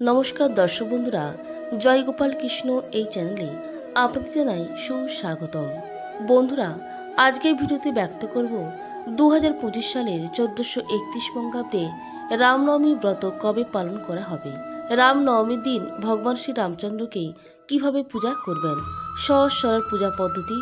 নমস্কার দর্শক বন্ধুরা, জয় গোপাল কৃষ্ণ এই চ্যানেলে আপনাদের জানাই সুস্বাগতম। বন্ধুরা, আজকের ভিডিওতে ব্যক্ত করব দু হাজার পঁচিশ সালের চোদ্দোশো একত্রিশ বঙ্গাব্দে রামনবমী ব্রত কবে পালন করা হবে? রামনবমীর দিন ভগবান শ্রী রামচন্দ্রকে কীভাবে পূজা করবেন? সহজ সরল পূজা পদ্ধতি।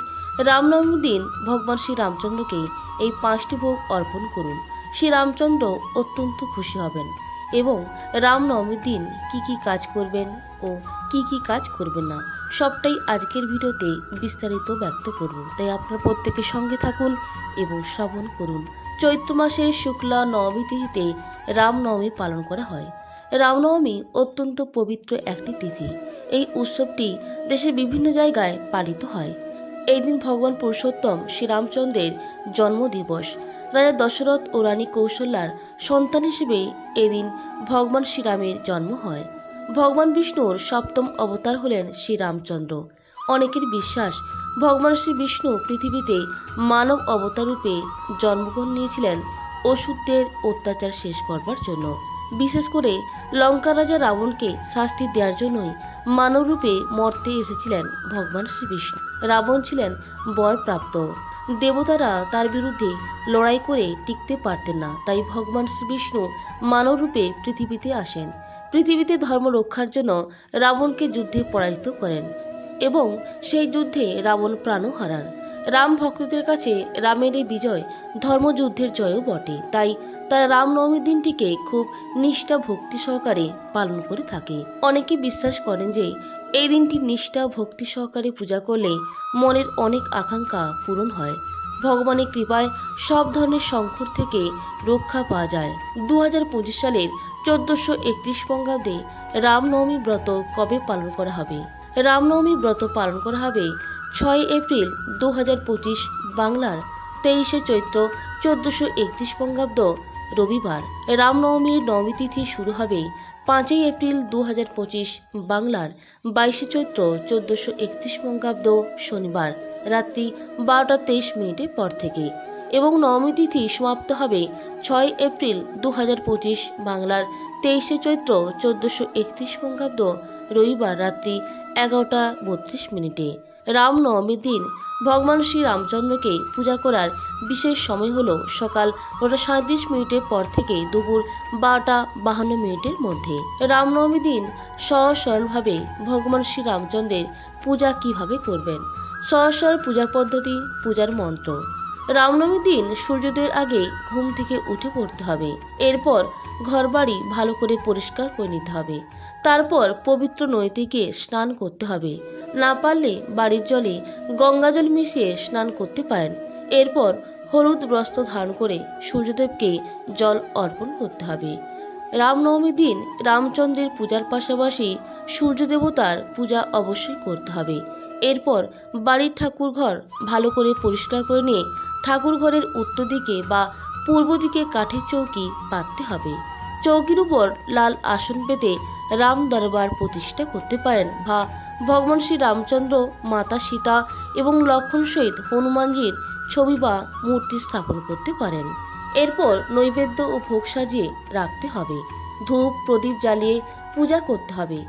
রামনবমীর দিন ভগবান শ্রী রামচন্দ্রকে এই পাঁচটি ভোগ অর্পণ করুন। শ্রী রামচন্দ্র অত্যন্ত খুশি হবেন। এবং রামনবমীর দিন কি কি কাজ করবেন ও কি কি কাজ করবেন না, সবটাই আজকের ভিডিওতে বিস্তারিত ব্যক্ত করব। তাই আপনারা প্রত্যেকের সঙ্গে থাকুন এবং শ্রবণ করুন। চৈত্র মাসের শুক্লা নবমী তিথিতে রামনবমী পালন করা হয়। রামনবমী অত্যন্ত পবিত্র একটি তিথি। এই উৎসবটি দেশের বিভিন্ন জায়গায় পালিত হয়। এই দিন ভগবান পুরুষোত্তম শ্রীরামচন্দ্রের জন্মদিবস। রাজা দশরথ ও রানী কৌশল্যার সন্তান হিসেবে এদিন ভগবান শ্রীরামের জন্ম হয়। ভগবান বিষ্ণুর সপ্তম অবতার হলেন শ্রীরামচন্দ্র। অনেকের বিশ্বাস, ভগবান শ্রী বিষ্ণু পৃথিবীতে মানব অবতার রূপে জন্মগ্রহণ নিয়েছিলেন অসুরদের অত্যাচার শেষ করবার জন্য। বিশেষ করে লঙ্কা রাজা রাবণকে শাস্তি দেওয়ার জন্যই মানবরূপে মর্তে এসেছিলেন ভগবান শ্রী বিষ্ণু রাবণ ছিলেন বরপ্রাপ্ত। দেবতারা তার বিরুদ্ধে লড়াই করে টিকতে পারতেন না, তাই ভগবান শ্রীবিষ্ণু মানবরূপে পৃথিবীতে আসেন। পৃথিবীতে ধর্ম রক্ষার জন্য রাবণকে যুদ্ধে পরাজিত করেন এবং সেই যুদ্ধে রাবণ প্রাণও হারান। রাম ভক্তদের কাছে রামের এই বিজয় ধর্মযুদ্ধের জয়ও বটে। তাই তারা রামনবমীর দিনটিকে খুব নিষ্ঠা ভক্তি সহকারে পালন করে থাকে। অনেকে বিশ্বাস করেন যে এই দিনটি নিষ্ঠা ভক্তি সহকারে পূজা করলে মনের অনেক আকাঙ্ক্ষা পূরণ হয়। ভগবানের কৃপায় সব ধরনের সংকট থেকে রক্ষা পাওয়া যায়। দু হাজার পঁচিশ সালের চোদ্দশো একত্রিশ বঙ্গাব্দে রামনবমী ব্রত কবে পালন করা হবে? রামনবমী ব্রত পালন করা হবে ছয় এপ্রিল দু হাজার পঁচিশ বাংলার তেইশে চৈত্র চোদ্দশো একত্রিশ বঙ্গাব্দ রবিবার রামনবমীর নবমী তিথি শুরু হবে পাঁচই এপ্রিল দু হাজার পঁচিশ বাংলার বাইশে চৈত্র চোদ্দশো একত্রিশ বঙ্গাব্দ শনিবার রাত্রি বারোটা তেইশ মিনিটের পর থেকে এবং নবমী তিথি সমাপ্ত হবে ছয় এপ্রিল দু হাজার পঁচিশ বাংলার তেইশে চৈত্র চোদ্দশো একত্রিশ বঙ্গাব্দ রবিবার রাত্রি এগারোটা বত্রিশ মিনিটে। রামনবমীর দিন। ভগবান শ্রী রামচন্দ্রকে পূজা করার বিশেষ সময় হলো সকাল নটা সাঁত্রিশ মিনিটের পর থেকে দুপুর বারোটা বাহান্ন মিনিটের মধ্যে। রামনবমী দিন সহজ সরলভাবে ভগবান শ্রী রামচন্দ্রের পূজা কীভাবে করবেন? সহজ সরল পূজা পদ্ধতি, পূজার মন্ত্র। রামনবমীর দিন সূর্যোদয়ের আগে ঘুম থেকে উঠে পড়তে হবে। এরপর ঘরবাড়ি ভালো করে পরিষ্কার করে নিতে হবে। তারপর পবিত্র গিয়ে স্নান করতে হবে। না পারলে বাড়ির জলে গঙ্গা জল মিশিয়ে স্নান করতে পারেন। এরপর হলুদ বস্ত্র ধারণ করে সূর্যদেবকে জল অর্পণ করতে হবে। রামনবমীর দিন রামচন্দ্রের পূজার পাশাপাশি সূর্য দেবতার পূজা অবশ্যই করতে হবে। এরপর বাড়ির ঠাকুর ঘর ভালো করে পরিষ্কার করে নিয়ে ঠাকুর ঘরের উত্তর দিকে বা পূর্ব দিকে কাঠের চৌকি পাততে হবে। চৌকির উপর লাল আসন পেতে রাম দরবার প্রতিষ্ঠা করতে পারেন বা ভগবান শ্রী রামচন্দ্র, মাতা সীতা এবং লক্ষণ সহিত হনুমানজির ছবি বা মূর্তি স্থাপন করতে পারেন। এরপর নৈবেদ্য ও ভোগ সাজিয়ে রাখতে হবে। ধূপ, প্রদীপ জ্বালিয়ে পূজা করতে হবে।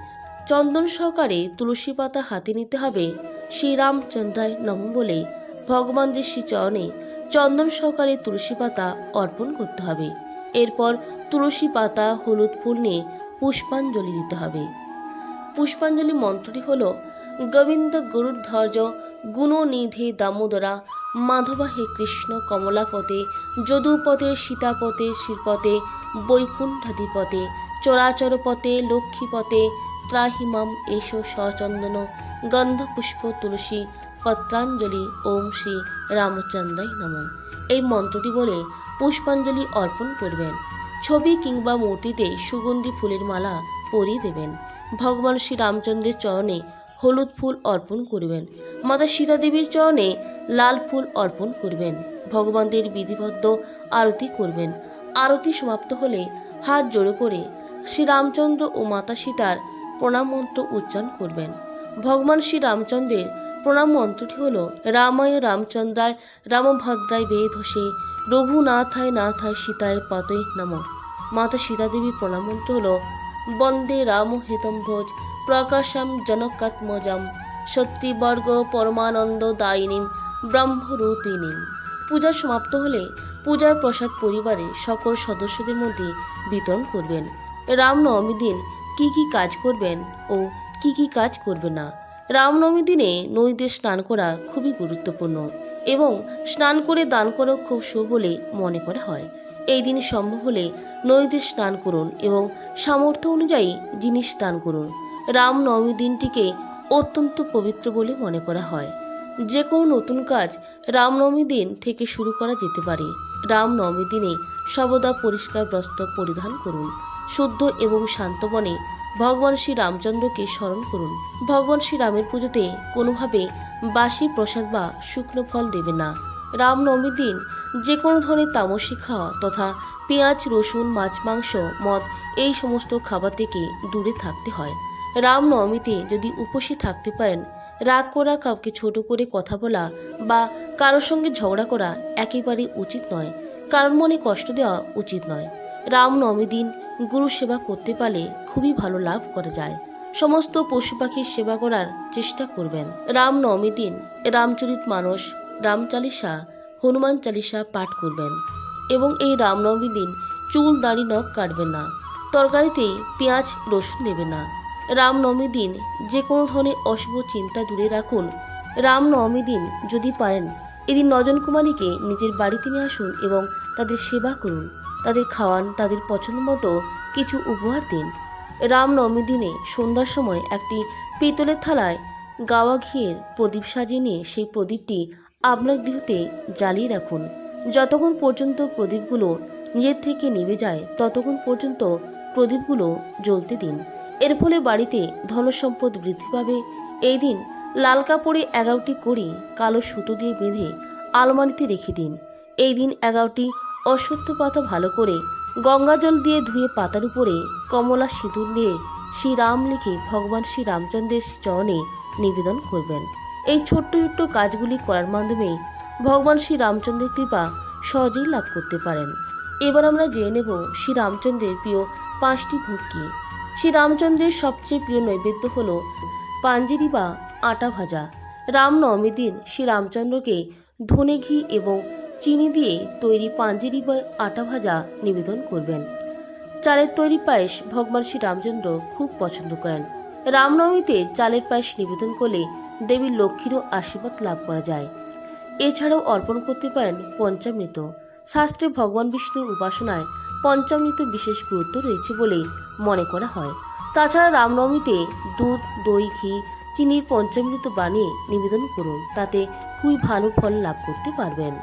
চন্দন সহকারে তুলসী পাতা হাতে নিতে হবে। শ্রীরামচন্দ্রায় নম বলে ভগবানদের শ্রীচরণে চন্দন সহকারে তুলসী পাতা অর্পণ করতে হবে। এরপর তুলসী পাতা, হলুদ ফুল নিয়ে পুষ্পাঞ্জলি দিতে হবে। পুষ্পাঞ্জলি মন্ত্রটি হল, গোবিন্দ গুরুধ্বর্য গুণনিধে দামোদরা, মাধবা হে কৃষ্ণ কমলাপতে যদুপদে সীতাপতে শ্রীপতে বৈকুণ্ঠাধিপতে চরাচরপতে লক্ষ্মীপথে, ত্রাহিমাম, এসো সচন্দন, গন্ধপুষ্প তুলসী পত্রাঞ্জলি, ওম শ্রী রামচন্দ্রাই নম। এই মন্ত্রটি বলে পুষ্পাঞ্জলি অর্পণ করবেন। ছবি কিংবা মূর্তিতে সুগন্ধি ফুলের মালা পরিয়ে দেবেন। ভগবান শ্রী রামচন্দ্রের চরণে হলুদ ফুল অর্পণ করবেন। মাতা সীতা দেবীর চরণে লাল ফুল অর্পণ করবেন। ভগবানদের বিধিবদ্ধ আরতি করবেন। আরতি সমাপ্ত হলে হাত জোড়ো করে শ্রী রামচন্দ্র ও মাতা সীতার প্রণাম মন্ত্র উচ্চারণ করবেন। ভগবান শ্রী রামচন্দ্রের প্রণাম মন্ত্রটি হল রামায় রামচন্দ্রায় রামভদ্রায় বেধসে রঘুনাথায় নাথায় সীতায় পতয় নম। মাতা সীতা দেবীর প্রণাম মন্ত্র হল, বন্দে রাম হৃতম ভোজ, প্রকাশম জনকাত্মজম, সত্যিবর্গ পরমানন্দ দায়িনীম, ব্রহ্মরূপিণীম। পূজা সমাপ্ত হলে পূজার প্রসাদ পরিবারে সকল সদস্যদের মধ্যে বিতরণ করবেন। রামনবমী দিন কি কি কাজ করবেন ও কি কি কাজ করবে না রামনবমী দিনে নদীতে স্নান করা খুবই গুরুত্বপূর্ণ এবং স্নান করে দান করা খুব শুভ বলে মনে করা হয়। এই দিন সম্ভব হলে নদীতে স্নান করুন এবং সামর্থ্য অনুযায়ী জিনিস দান করুন। রামনবমী দিনটিকে অত্যন্ত পবিত্র বলে মনে করা হয়। যে কোনো নতুন কাজ রামনবমী দিন থেকে শুরু করা যেতে পারে। রামনবমী দিনে সর্বদা পরিষ্কার বস্ত্র পরিধান করুন। শুদ্ধ এবং শান্ত মনে ভগবান শ্রী রামচন্দ্রকে স্মরণ করুন। ভগবান শ্রী রামের পুজোতে কোনোভাবে বাসি প্রসাদ বা শুকনো ফল দেবে না। রামনবমীর দিন যে কোনো ধরনের তামসিক খাওয়া তথা পেঁয়াজ, রসুন, মাছ, মাংস, মদ এই সমস্ত খাবার থেকে দূরে থাকতে হয়। রামনবমীতে যদি উপসী থাকতে পারেন, রাগ করা, কাউকে ছোট করে কথা বলা বা কারোর সঙ্গে ঝগড়া করা একেবারে উচিত নয়। কারোর মনে কষ্ট দেওয়া উচিত নয়। রামনবমী দিন গুরু সেবা করতে পারলে খুবই ভালো লাভ করা যায়। সমস্ত পশু পাখির সেবা করার চেষ্টা করবেন। রামনবমী দিন রামচরিত মানস রাম চালিসা, হনুমান চালিসা পাঠ করবেন এবং এই রামনবমী দিন চুল, দাড়ি, নখ কাটবেন না, তরকারিতে পেঁয়াজ, রসুন দেবেন না। রামনবমী দিন যে কোনো ধরনের অশুভ চিন্তা দূরে রাখুন। রামনবমী দিন যদি পারেন, এদিন নজন কুমারীকে নিজের বাড়িতে নিয়ে আসুন এবং তাদের সেবা করুন। তাদের খাওয়ান, তাদের পছন্দ মতো কিছু উপহার দিন। রামনবমী দিনে সন্ধ্যার সময় একটি পিতলের থালায় গাওয়া ঘিয়ের প্রদীপ সাজিয়ে নিয়ে সেই প্রদীপটি আপনার গৃহতে জ্বালিয়ে রাখুন। যতক্ষণ পর্যন্ত প্রদীপগুলো নিজের থেকে নিভে যায়, ততক্ষণ পর্যন্ত প্রদীপগুলো জ্বলতে দিন। এর ফলে বাড়িতে ধনসম্পদ বৃদ্ধি পাবে। এই দিন লাল কাপড়ে এগারোটি কড়ি কালো সুতো দিয়ে বেঁধে আলমারিতে রেখে দিন। এই দিন এগারোটি অশ্বত্থ পাতা ভালো করে গঙ্গা জল দিয়ে ধুয়ে পাতার উপরে কমলা সিঁদুর নিয়ে শ্রীরাম লিখে ভগবান শ্রী রামচন্দ্রের চরণে নিবেদন করবেন। এই ছোট্ট ছোট্ট কাজগুলি করার মাধ্যমে ভগবান শ্রী রামচন্দ্রের কৃপা সহজেই লাভ করতে পারেন। এবার আমরা জেনে নেব শ্রী রামচন্দ্রের প্রিয় পাঁচটি ভোগ কী। শ্রী রামচন্দ্রের সবচেয়ে প্রিয় নৈবেদ্য হল পাঞ্জিরি বা আটা ভাজা। রামনবমীর দিন শ্রী রামচন্দ্রকে ধনে ঘি এবং চিনি দিয়ে তৈরি পাঞ্জেরি বা আটা ভাজা নিবেদন করবেন। চালের তৈরি পায়েস ভগবান শ্রী রামচন্দ্র খুব পছন্দ করেন। রামনবমীতে চালের পায়েস নিবেদন করলে দেবী লক্ষ্মীরও আশীর্বাদ লাভ করা যায়। এছাড়াও অর্পণ করতে পারেন পঞ্চামৃত। শাস্ত্রে ভগবান বিষ্ণুর উপাসনায় পঞ্চামৃত বিশেষ গুরুত্ব রয়েছে বলে মনে করা হয়। তাছাড়া রামনবমীতে দুধ, দই, ঘি, চিনির পঞ্চামৃত বানিয়ে নিবেদন করুন। তাতে খুবই ভালো ফল লাভ করতে পারবেন।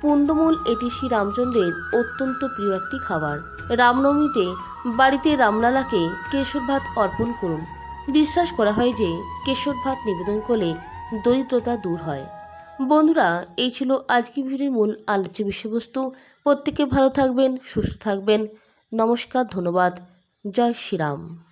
পুন্দমূল এটি শ্রী রামচন্দ্রের অত্যন্ত প্রিয় একটি খাবার। রামনবমীতে বাড়িতে রামলালাকে কেশর ভাত অর্পণ করুন। বিশ্বাস করা হয় যে কেশর ভাত নিবেদন করলে দরিদ্রতা দূর হয়। বন্ধুরা, এই ছিল আজকের ভিডিওর মূল আলোচ্য বিষয়বস্তু। প্রত্যেকে ভালো থাকবেন, সুস্থ থাকবেন। নমস্কার, ধন্যবাদ। জয় শ্রীরাম।